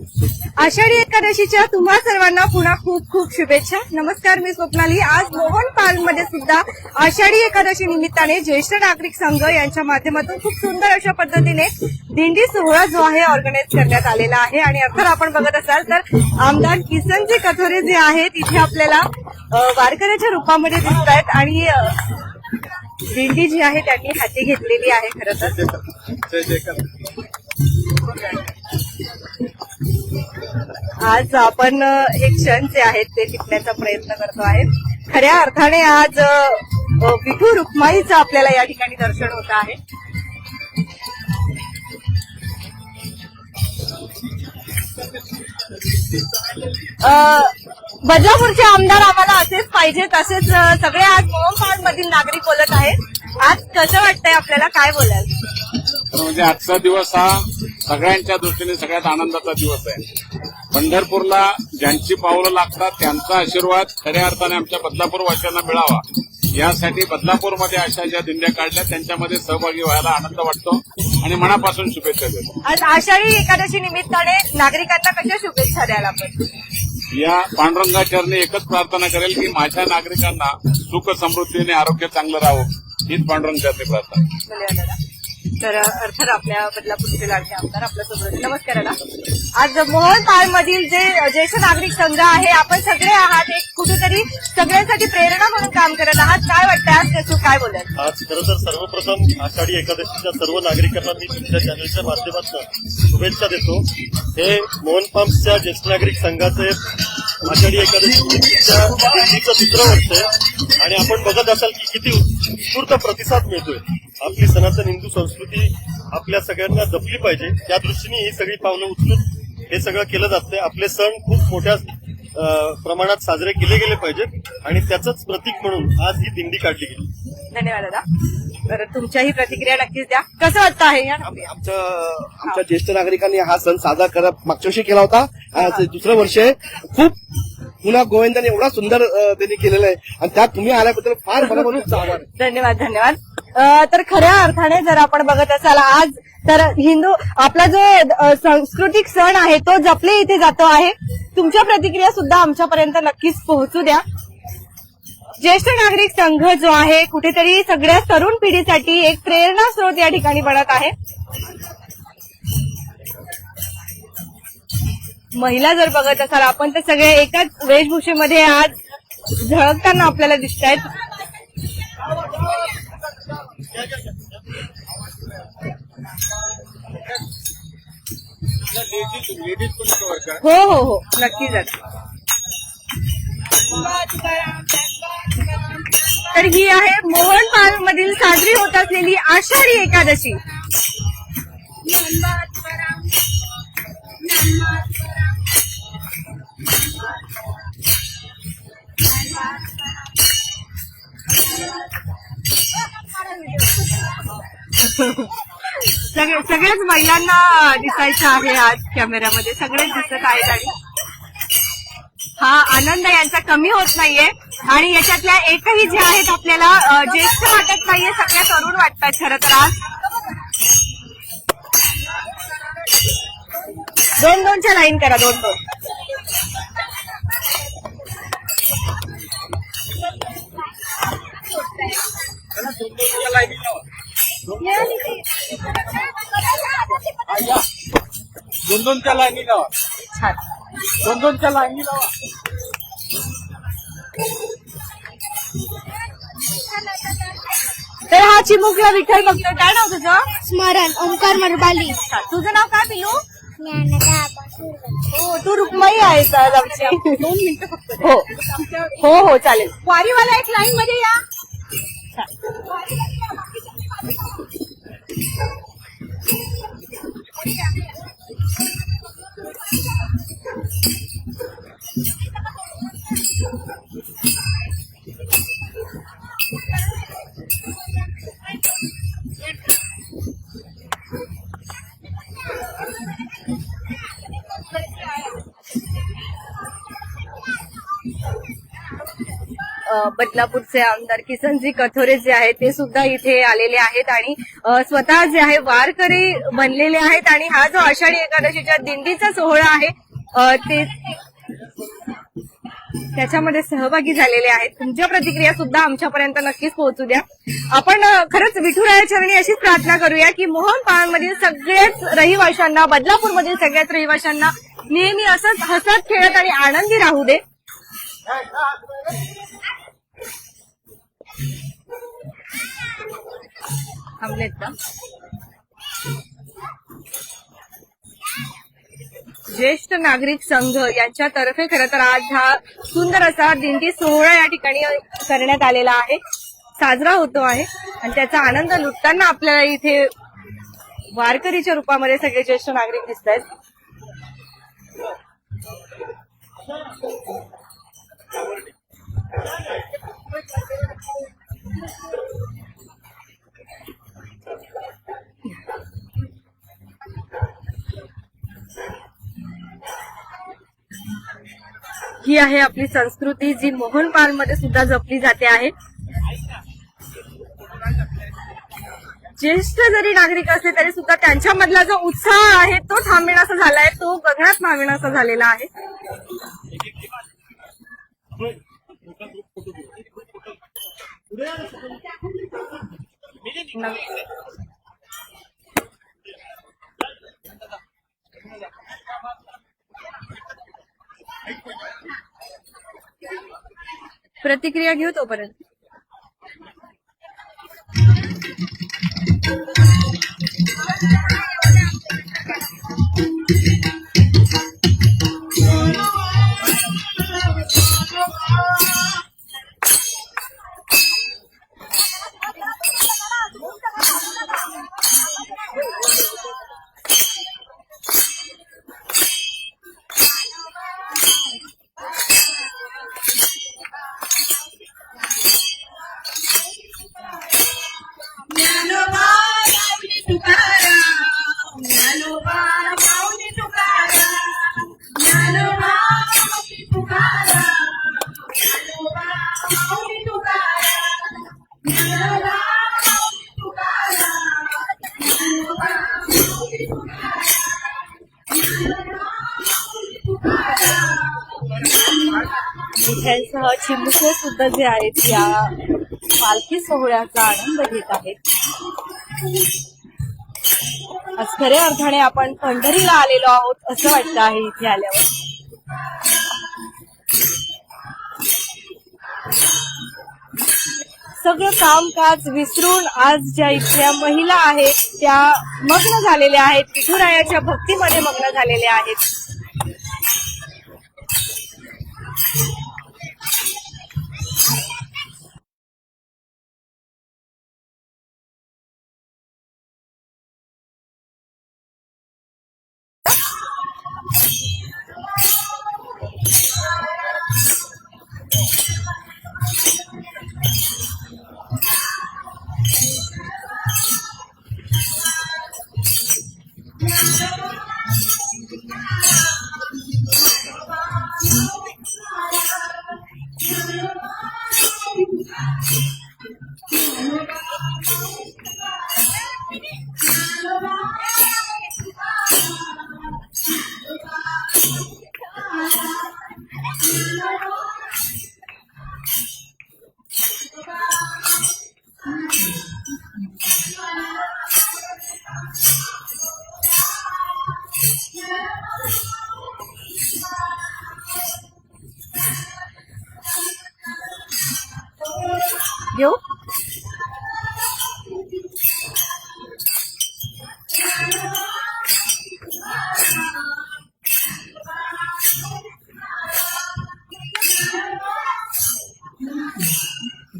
आषाढी एकादशीच्या तुम्हा सर्वांना पुन्हा खूप खूप शुभेच्छा. नमस्कार मी स्वप्नाली. आज मोहन पार्कमध्ये सुद्धा आषाढी एकादशी निमित्ताने ज्येष्ठ नागरिक संघ यांच्या माध्यमातून खूप सुंदर अशा पद्धतीने दिंडी सोहळा जो आहे ऑर्गनाईज करण्यात आलेला आहे. आणि अर्थात आपण बघत असाल तर आमदार किसनजी कथोरे जे आहेत इथे आपल्याला वारकऱ्याच्या रूपामध्ये दिसत आहेत आणि दिंडी जी आहे त्यांनी हाती घेतलेली आहे खरं तर. आज आपण एक हे क्षण जे आहेत ते टिपण्याचा प्रयत्न करतो आहे. खऱ्या अर्थाने आज विठू रुक्माईचं आपल्याला या ठिकाणी दर्शन होत आहे. बदलापूरचे आमदार आम्हाला असेच पाहिजे तसेच सगळे आज मोहन मधील नागरिक बोलत आहेत. आज कसं वाटतंय आपल्याला? काय बोलाल? म्हणजे आजचा दिवस हा सगळ्यांच्या दृष्टीने सगळ्यात आनंदाचा दिवस आहे. पंढरपूरला ज्यांची पावलं लागतात त्यांचा आशीर्वाद खऱ्या अर्थाने आमच्या बदलापूर वासियांना मिळावा. यासाठी बदलापूरमध्ये अशा ज्या दिंड्या काढल्या त्यांच्यामध्ये सहभागी व्हायला आनंद वाटतो आणि मनापासून शुभेच्छा देतो. आज आषाढी एकादशी निमित्ताने नागरिकांना कशा शुभेच्छा आपण या पांडुरंगाचरणी एकच प्रार्थना करेल की माझ्या नागरिकांना सुख समृद्धीने आरोग्य चांगलं राहावं हीच पांडुरंगाचरणी प्रार्थना. धन्यवाद दादा. तर अर्थात आपल्या बदलापूरचे लाडके आमदार आपल्या नमस्कार आज मोहन मधील जे ज्येष्ठ नागरिक संघ आहे आपण सगळे आहात. एक कुठेतरी सगळ्यांसाठी प्रेरणा म्हणून काम करत आहात. काय वाटतं आज? त्याचं काय बोलत? आज खरं तर सर्वप्रथम आषाढी एकादशीच्या सर्व नागरिकांना मी तुमच्या चॅनलच्या माध्यमातून शुभेच्छा देतो. हे मोहन पाम्सच्या ज्येष्ठ नागरिक संघाचे आषाढी एकादशी निमित्तच्या दिंडीचं दुसरं वर्ष आहे आणि आपण बघत असाल की किती उत्स्फूर्त प्रतिसाद मिळतोय. आपली सनातन हिंदू संस्कृती आपल्या सगळ्यांना जपली पाहिजे. त्या दृष्टीने ही सगळी पावलं उचलून हे सगळं केलं जातंय. आपले सण खूप मोठ्या प्रमाणात साजरे केले गेले पाहिजेत आणि त्याचंच प्रतीक म्हणून आज ही दिंडी काढली गेली. धन्यवाद दादा. तर तुमच्याही प्रतिक्रिया नक्कीच द्या. कसं वाटतं आहे आमच्या आमच्या ज्येष्ठ नागरिकांनी हा सण साजरा करत मागच्या वर्षी केला होता. आज दुसरं वर्ष आहे. खूप पुन्हा गोविंदाने एवढा सुंदर त्यांनी केलेलं आहे. आणि त्यात तुम्ही आल्याबद्दल फार मनापासून आभार. आहे. धन्यवाद धन्यवाद. तर खऱ्या अर्थाने जर आपण बघत असाल आज तर हिंदू आपला जो सांस्कृतिक सण आहे तो जपले इथे जातो आहे. तुमच्या प्रतिक्रिया सुद्धा आमच्यापर्यंत नक्कीच पोहोचू द्या. ज्येष्ठ नागरिक संघ जो आहे कुठेतरी सगळ्या तरुण पिढीसाठी एक प्रेरणा स्रोत या ठिकाणी बनत आहे. महिला जर बघत असाल आपण तर सगळे एकाच वेशभूषेमध्ये आज झळकताना आपल्याला दिसत आहेत हो हो हो नक्कीच आहे. तर ही आहे मोहन पार्क मधील साजरी होत असलेली आषाढी एकादशी सगळे सगळ्याच महिलांना दिसायचं आहे आज कॅमेऱ्यामध्ये. सगळेच दिसत आहेत आणि हा आनंद यांचा कमी होत नाहीये. आणि याच्यातल्या एकही जे आहेत आपल्याला ज्येष्ठ वाटत नाहीये सगळ्या तरुण वाटतात खरं तर आज. दोन दोनच्या लाईन करा दोन दोन. दोन दोनच्या लाईनी लावा. छान. दोन दोनच्या लाईनी लावा. तर हा चिमुकला विठ्ठल भक्त. काय नाव तुझं? स्मरण ओंकार मरबाली. तुझं नाव काय पिलू? हो तू रुक्माई आहे आज आमची दोन मिनिट फक्त हो. हो हो चालेल. वारीवाला एक लाईन मध्ये या. बदलापूरचे आमदार किसनजी कथोरे जे आहेत ते सुद्धा इथे आलेले आहेत आणि स्वतः जे आहे वारकरी बनलेले आहेत आणि हा जो आषाढी एकादशीच्या दिंडीचा सोहळा आहे ते त्याच्यामध्ये सहभागी झालेले आहेत. तुमच्या प्रतिक्रिया सुद्धा आमच्यापर्यंत नक्कीच पोहोचू द्या. आपण खरंच विठुराया चरणी अशीच प्रार्थना करूया की मोहन पाळमधील सगळ्याच रहिवाशांना बदलापूरमधील सगळ्याच रहिवाशांना नेहमी असंच हसत खेळत आणि आनंदी राहू दे. थांबलेत का? ज्येष्ठ नागरिक संघ यांच्यातर्फे खरं तर आज हा सुंदर असा दिंडी सोहळा या ठिकाणी करण्यात आलेला आहे. साजरा होतो आहे आणि त्याचा आनंद लुटताना आपल्याला इथे वारकरीच्या रूपामध्ये सगळे ज्येष्ठ नागरिक दिसत आहेत ही आहे आपली संस्कृती जी मोहनपाल मध्ये सुद्धा जपली जाते आहे. ज्येष्ठ जरी नागरिक असले तरी सुद्धा त्यांच्यामधला जो उत्साह आहे तो थांबविणासा झालाय तो गगनात माविणासा झालेला आहे. प्रतिक्रिया घेऊ तोपर्यंत. मिठाईसह चिमुकले सुद्धा जे आहेत या पालखी सोहळ्याचा आनंद घेत आहेत. आज खऱ्या अर्थाने आपण पंढरीला आलेलो आहोत असं वाटतं आहे इथे आल्यावर. सगळं कामकाज विसरून आज ज्या इथल्या महिला आहेत त्या मग्न झालेल्या आहेत विठुरायाच्या भक्तीमध्ये मग्न झालेल्या आहेत. Việt Nam घेऊ